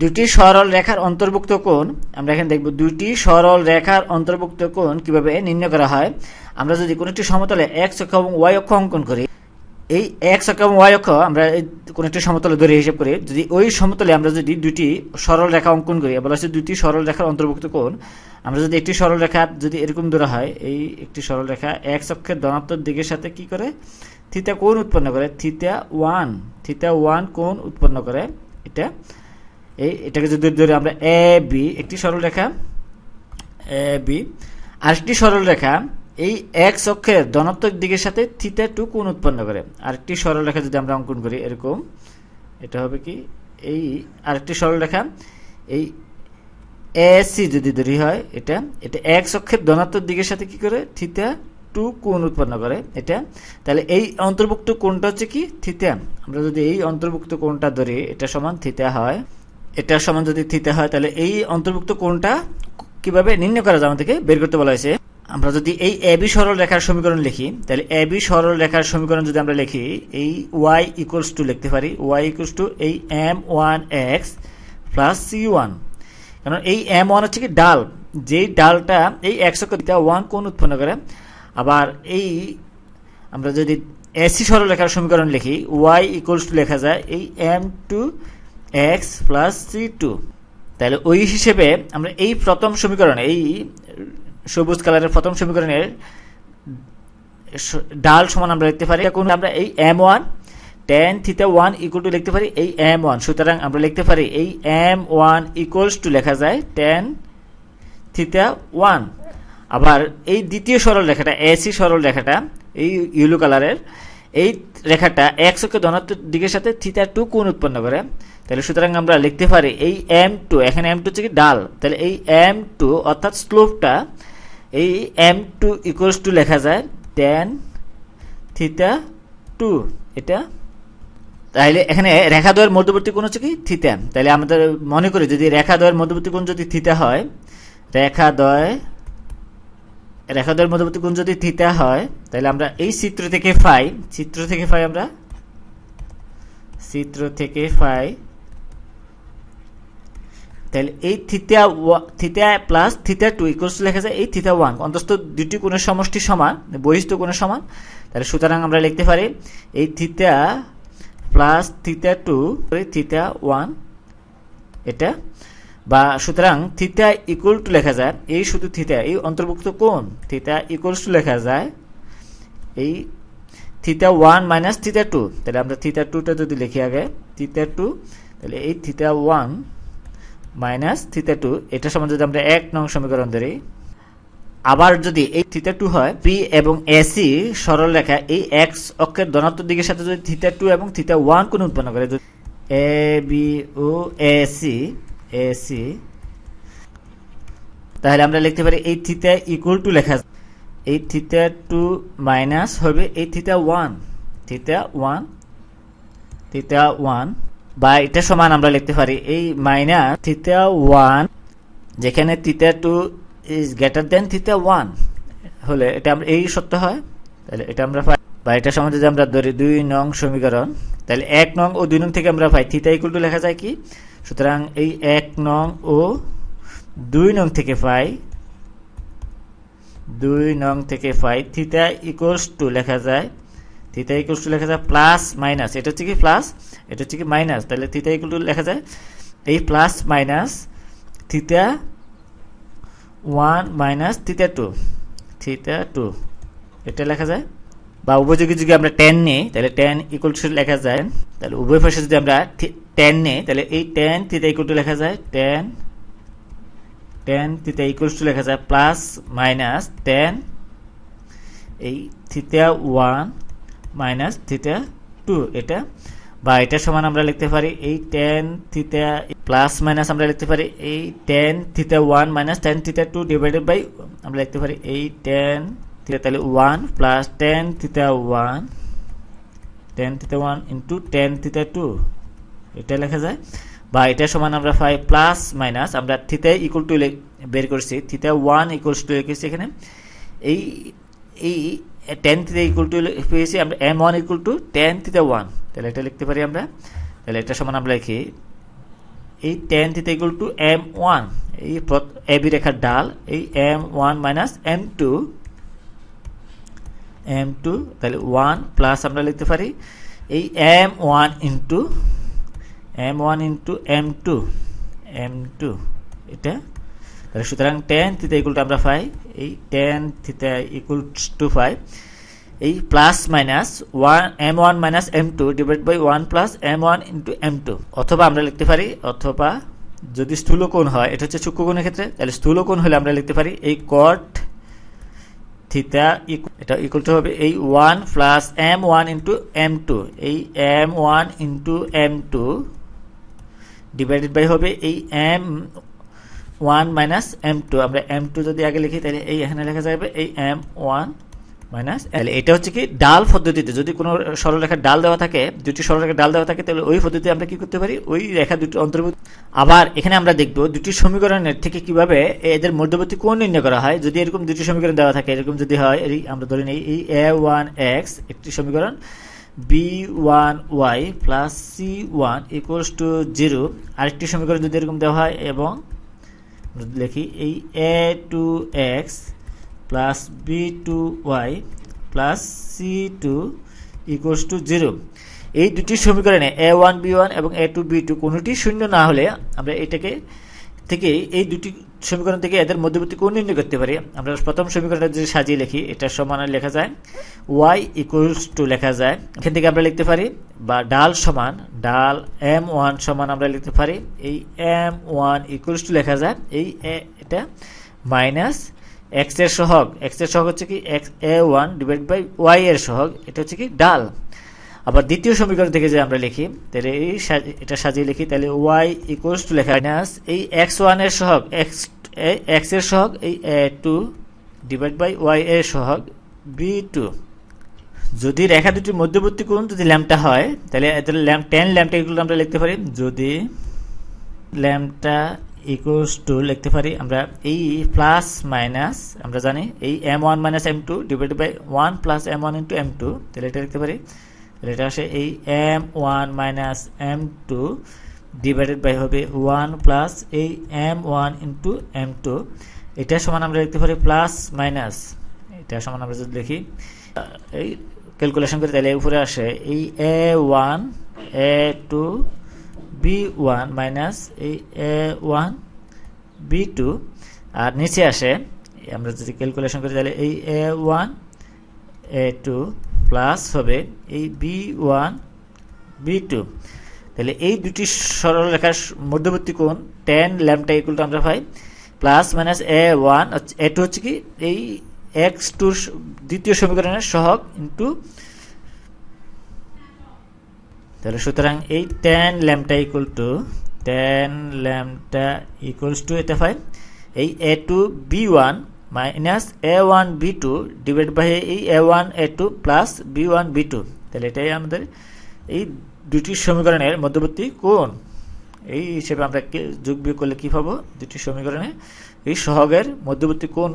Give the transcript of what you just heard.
দুটি সরল রেখার অন্তর্ভুক্ত কোণ, আমরা এখানে দেখব দুটি সরল রেখার অন্তর্ভুক্ত কোণ কীভাবে নির্ণয় করা হয়। আমরা যদি কোনো একটি সমতলে এক্স অক্ষ এবং ওয়াই অক্ষ অঙ্কন করি, এই এক্স অক্ষ এবং ওয়াই অক্ষ আমরা কোনো একটি সমতলে ধরে হিসাব করি। যদি ওই সমতলে আমরা যদি দুটি সরল রেখা অঙ্কন করি বলা হচ্ছে দুটি সরল রেখার অন্তর্ভুক্ত কোণ, আমরা যদি একটি সরল রেখা যদি এরকম ধরা হয়, এই একটি সরল রেখা এক্স অক্ষের ধনাত্মক দিকের সাথে কি করে? থিতা কোণ উৎপন্ন করে থিতা ওয়ান থিতা ওয়ান কোণ উৎপন্ন করে, এটা এই এটাকে যদি ধরে আমরা এ, বি, একটি সরল রেখা, এ, বি, আরেকটি সরল রেখা, এই এক্স অক্ষের ধনাত্মক দিকের সাথে থিতা টু কোণ উৎপন্ন করে। আরেকটি সরল রেখা যদি আমরা অঙ্কন করি এরকম, এটা হবে কি? এই আরেকটি সরল রেখা, এই এসি যদি ধরি হয়, এটা এটা এক্স অক্ষের ধনাত্মক দিকের সাথে কি করে? থিতা টু কোণ উৎপন্ন করে। এটা, তাহলে এই অন্তর্ভুক্ত কোণটা হচ্ছে কি? থিতা আমরা যদি এই অন্তর্ভুক্ত কোণটা ধরি, এটা সমান থিতা হয় এটা সমান যদি থিতা হয়, তাহলে এই অন্তর্ভুক্ত কোণটা কীভাবে নির্ণয় করা যায় আমাদেরকে বের করতে বলা হয়েছে? আমরা যদি এই এবি সরল রেখার সমীকরণ লিখি, তাহলে এবি সরল রেখার সমীকরণ যদি আমরা লিখি, এই ওয়াই ইকুয়ালস টু লিখতে পারি ওয়াই ইকুয়ালস টু এই M one X plus C one কারণ এই এম ওয়ান হচ্ছে কি ডাল, যেই ডালটা, এই একশো কবিতা ওয়ান কোন উৎপন্ন করে। আবার এই আমরা যদি এসি সরলরেখার সমীকরণ লিখি ওয়াই ইকুয়ালস টু লেখা যায় এই M two X plus C two তাহলে ওই হিসেবে আমরা এই প্রথম সমীকরণ, এই সবুজ কালারের প্রথম সমীকরণের ডাল সমান আমরা লিখতে পারি। এখন আমরা এই M one tan theta one equal to লিখতে পারি এই এম ওয়ান সুতরাং আমরা লিখতে পারি এই এম ওয়ান ইকুয়ালস টু লেখা যায় টেন থিতা ওয়ান আবার এই দ্বিতীয় সরল রেখাটা এসি সরল রেখাটা এই ইয়েলো কালারের এই রেখাটা একশো কে ধনাত্মক দিকের সাথে থিতা টু কোণ উৎপন্ন করে। তাহলে সুতরাং আমরা লিখতে পারি এই এম টু এখানে এম টু হচ্ছে কি ডাল। তাহলে এই এম টু অর্থাৎ স্লোপটা এই এম টু ইকুয়ালস টু লেখা যায় টেন থিতা টু এটা তাহলে এখানে রেখা দ্বয়ের মধ্যবর্তী কোণ হচ্ছে কি থিতা তাহলে আমাদের মনে করি যদি রেখা দ্বয়ের মধ্যবর্তী কোণ যদি থিতা হয়, রেখা দ্বয় রেখা দ্বয়ের মধ্যবর্তী কোণ যদি থিতা হয়, তাহলে আমরা এই চিত্র থেকে ফাই, চিত্র থেকে ফাই আমরা চিত্র থেকে ফাই, তাহলে এই theta theta plus theta two equals লেখা যায় এই থিতা ওয়ান অন্তত দুটি কোণের সমষ্টি সমান বহিষ্ঠ কোণের সমান, তাহলে সুতরাং আমরা লিখতে পারি এই theta plus theta two theta one, এটা বা সুতরাং থিতা ইকুয়াল টু লেখা যায়, এই শুধু থিতা এই অন্তর্ভুক্ত কোণ থিতা ইকুয়ালস টু লেখা যায়, এই theta one minus theta two তাহলে আমরা থিতা টুটা যদি লিখি আগে থিতা টু তাহলে এই theta one minus theta two এটা সম্বন্ধে যদি আমরা এক নং সমীকরণ ধরি, আবার যদি এই থিতা টু হয় পি এবং এসি সরল রেখা, এই এক্স অক্ষের ধনাত্মক দিকের সাথে যদি থিতা টু এবং থিতা ওয়ান কোণ উৎপন্ন করে এ বি ও এসি এসি তাহলে আমরা লিখতে পারি এই থিতা ইকুয়াল টু লেখা। এই থিতা টু মাইনাস হবে এই theta one theta one theta one বা এটা সমান আমরা লিখতে পারি এই মাইনাস থিতা ওয়ান যেখানে theta two is greater than theta one হলে এটা আমরা এই সত্য হয়? তাহলে এটা আমরা পাই। বা এটা যদি আমরা ধরি দুই নং সমীকরণ, তাহলে এক নং ও দুই নং থেকে আমরা পাই। থিতা ইকুয়াল টু লেখা যায় কি? সুতরাং এই এক নং ও দুই নং থেকে পাই দুই নং থেকে পাই থিতা ইকুয়ালস টু লেখা যায় থিতা ইকুয়ালস টু লেখা যায় প্লাস মাইনাস। এটা হচ্ছে কি প্লাস? এটা হচ্ছে কি মাইনাস? তাহলে থিতা ইকুয়াল টু লেখা যায় এই plus minus theta one minus theta two. Theta two. এটা লেখা যায়? বা উপযোগী যদি আমরা টেন নিই, তাহলে টেন ইকুয়াল টু লেখা যায় তাহলে উভয় পাশে যদি আমরা টেন নিই, তাহলে এই টেন থিতা ইকুয়াল টু লেখা যায় tan tan theta equals to লেখা যায় প্লাস মাইনাস টেন এই theta one minus theta two এটা বা এটা সমান আমরা লিখতে পারি এই টেন থিতা প্লাস মাইনাস আমরা লিখতে পারি এই tan theta one minus tan theta two divided by আমরা লিখতে পারি এই টেন থিতা তাহলে one plus tan theta one tan theta one into tan theta two এটা লেখা যায়। বা এটা সমান আমরা পাই প্লাস মাইনাস আমরা থিতা ইকুয়াল টু বের করছি থিতা ওয়ান ইকুয়ালস টু লিখেছি এখানে। এই এই টেন থিতা ইকুয়াল টু পেয়েছি আমরা M one equal to tan theta one তাহলে এটা লিখতে পারি আমরা। তাহলে এটা সমান আমরা লিখি, এই tan theta equal to M one এই এবি রেখার ডাল, এই M one minus M two M two তাহলে ওয়ান প্লাস আমরা লিখতে পারি এই M one into M one into M two M two এটা? তাহলে সুতরাং টেন থিতা ইকুয়াল টু আমরা পাই, এই টেন থিতা ইকুয়াল টু পাই এই plus minus one M one minus M two divide by one plus M one into M two অথবা আমরা লিখতে পারি, অথবা যদি স্থূলকোণ হয়, এটা হচ্ছে সূক্ষ্মকোণের ক্ষেত্রে, তাহলে স্থূলকোণ হলে আমরা লিখতে পারি এই কট থিতা এটা ইকুয়াল টু হবে এই one plus M one into M two এই M one into M two divided by হবে এই M one minus M two আমরা এম টু যদি আগে লিখি, তাহলে এই এখানে লেখা যাবে এই এম ওয়ান মাইনাস তাহলে এটা হচ্ছে কি ডাল পদ্ধতিতে, যদি কোনো সরলরেখার ডাল দেওয়া থাকে, দুটি সরলরেখার ডাল দেওয়া থাকে, তাহলে ওই পদ্ধতিতে আমরা কি করতে পারি? ওই রেখা দুটি অন্তর্ভুক্ত। আবার এখানে আমরা দেখব দুটি সমীকরণের থেকে কীভাবে এদের মধ্যবর্তী কোণ নির্ণয় করা হয়। যদি এরকম দুটি সমীকরণ দেওয়া থাকে, এরকম যদি হয়, এই আমরা ধরে নিই, এই এ ওয়ান এক্স একটি সমীকরণ B one Y plus C one equals to zero আরেকটি সমীকরণ যদি এরকম দেওয়া হয় এবং লিখি, এই A two X plus B two Y plus C two equals to zero এই দুটি সমীকরণে এ ওয়ান বি ওয়ান এবং এ টু বি টু কোনোটি শূন্য না হলে আমরা এটাকে থেকে এই দুটি সমীকরণ থেকে এদের মধ্যবর্তী কোণ নির্ণয় করতে পারি। আমরা প্রথম সমীকরণটা যদি সাজিয়ে লিখি, এটা সমান লেখা যায়। ওয়াই ইকুয়ালস টু লেখা যায়। এখান থেকে আমরা লিখতে পারি, বা ডাল সমান, ডাল এম ওয়ান সমান আমরা লিখতে পারি। এই এম ওয়ান ইকুয়ালস টু লেখা যায়। এই এটা মাইনাস এক্সের সহগ এক্সের সহগ হচ্ছে কি X A one divide by Y এর সহগ, এটা হচ্ছে কি ডাল। আবার দ্বিতীয় সমীকরণ থেকে যে আমরা লিখি, তাহলে এই এটা সাজিয়ে লিখি, তাহলে ওয়াই ইকুয়ালস টু লেখা মাইনাস এই এক্স ওয়ানের সহগ এক্স এক্সের সহগ, এই A two divide by Y এর সহগ বি টু যদি রেখা দুটির মধ্যবর্তী কোণ যদি ল্যাম্পটা হয়, তাহলে ল্যাম্প টেন ল্যাম্পটা এগুলো আমরা লিখতে পারি। যদি ল্যাম্পটা ইকুয়ালস টু লিখতে পারি। আমরা এই প্লাস মাইনাস আমরা জানি এই M one minus M two divide by one plus M one into M two তাহলে এটা লিখতে পারি। তাহলে এটা আসে এই M one minus M two divided by হবে ওয়ান প্লাস এই M one into M two এটা সমান আমরা লিখতে পারি প্লাস মাইনাস এটা সমান আমরা যদি লিখি, এই ক্যালকুলেশন করি তাহলে উপরে আসে এই A one A two B one minus এই এ ওয়ান বি টু আর নিচে আসে, আমরা যদি ক্যালকুলেশন করি তাহলে এই A one A two plus হবে এই বি ওয়ান বি টু তাহলে এই দুটি সরলরেখার মধ্যবর্তী কোণ টেন ল্যাম্পটা ইকুয়াল টু আমরা পাই plus minus A one A two হচ্ছে কি এই এক্স টুর দ্বিতীয় সমীকরণের সহগ ইন্টু তাহলে সুতরাং এই টেন ল্যাম্পটা ইকুয়াল টু টেন ল্যাম্পটা ইকুয়ালস টু এতে পাই এই A two B one minus A one B two divide by এই A one A two plus B one B two তাহলে এটাই আমাদের এই দুটি সমীকরণের মধ্যবর্তী কোণ। এই হিসেবে আমরা যোগ বিয়োগ করলে কী পাবো? দুটি সমীকরণে এই সহগের মধ্যবর্তী কোণ